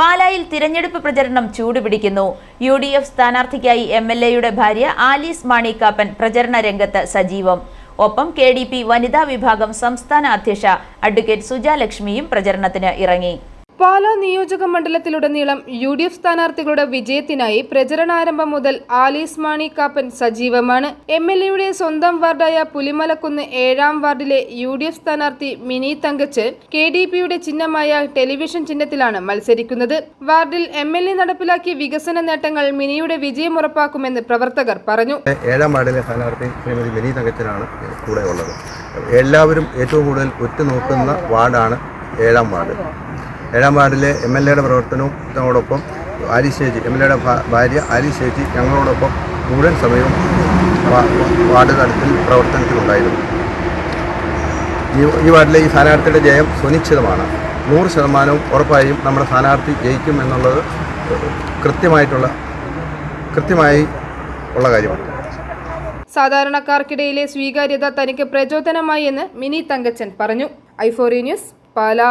പാലായിൽ തിരഞ്ഞെടുപ്പ് പ്രചരണം ചൂടുപിടിക്കുന്നു. യു ഡി എഫ് സ്ഥാനാർത്ഥിക്കായി എം എൽ എയുടെ ഭാര്യ ആലീസ് മാണിക്കാപ്പൻ പ്രചരണ രംഗത്ത് സജീവം. ഒപ്പം കെ ഡി പി വനിതാ വിഭാഗം സംസ്ഥാന അധ്യക്ഷ അഡ്വക്കേറ്റ് സുജാലക്ഷ്മിയും പ്രചരണത്തിന് ഇറങ്ങി. പാലാ നിയോജക മണ്ഡലത്തിലുടനീളം യു ഡി എഫ് സ്ഥാനാർത്ഥികളുടെ വിജയത്തിനായി പ്രചരണാരംഭം മുതൽ ആലീസ് മാണി കാപ്പൻ സജീവമാണ്. എം എൽ എയുടെ സ്വന്തം വാർഡായ പുലിമലക്കുന്ന് ഏഴാം വാർഡിലെ യു ഡി എഫ് സ്ഥാനാർത്ഥി മിനി തങ്കച്ചൻ കെ ഡി പിയുടെ ചിഹ്നമായ ടെലിവിഷൻ ചിഹ്നത്തിലാണ് മത്സരിക്കുന്നത്. വാർഡിൽ എം എൽ എ നടപ്പിലാക്കിയ വികസന നേട്ടങ്ങൾ മിനിയുടെ വിജയം ഉറപ്പാക്കുമെന്ന് പ്രവർത്തകർ പറഞ്ഞു. ഏഴാം വാർഡിലെ സ്ഥാനാർത്ഥി ശ്രീമതി മിനി തങ്കച്ചനാണ് കൂടെ ഉള്ളത് എല്ലാവരും ഏറ്റവും കൂടുതൽ ഉറ്റുനോക്കുന്ന വാർഡാണ് ഏഴാം വാർഡ്. ഏഴാം വാർഡിലെ എം എൽ എയുടെ പ്രവർത്തനത്തോടൊപ്പം ആരി ചേച്ചി എം എൽ എയുടെ ഭാര്യ ആരി ചേച്ചി ഞങ്ങളോടൊപ്പം മുഴുവൻ സമയവും വാർഡ് തലത്തിൽ പ്രവർത്തനത്തിലുണ്ടായിരുന്നു. ഈ ഈ വാർഡിലെ ഈ സ്ഥാനാർത്ഥിയുടെ ജയം സുനിശ്ചിതമാണ് നൂറ് ശതമാനവും ഉറപ്പായും നമ്മുടെ സ്ഥാനാർത്ഥി ജയിക്കും എന്നുള്ളത് കൃത്യമായിട്ടുള്ള കൃത്യമായി ഉള്ള കാര്യമാണ്. സാധാരണക്കാർക്കിടയിലെ സ്വീകാര്യത തനിക്ക് പ്രചോദനമായി എന്ന് മിനി തങ്കച്ചൻ പറഞ്ഞു. ഐഫോറി ന്യൂസ് പാലാ.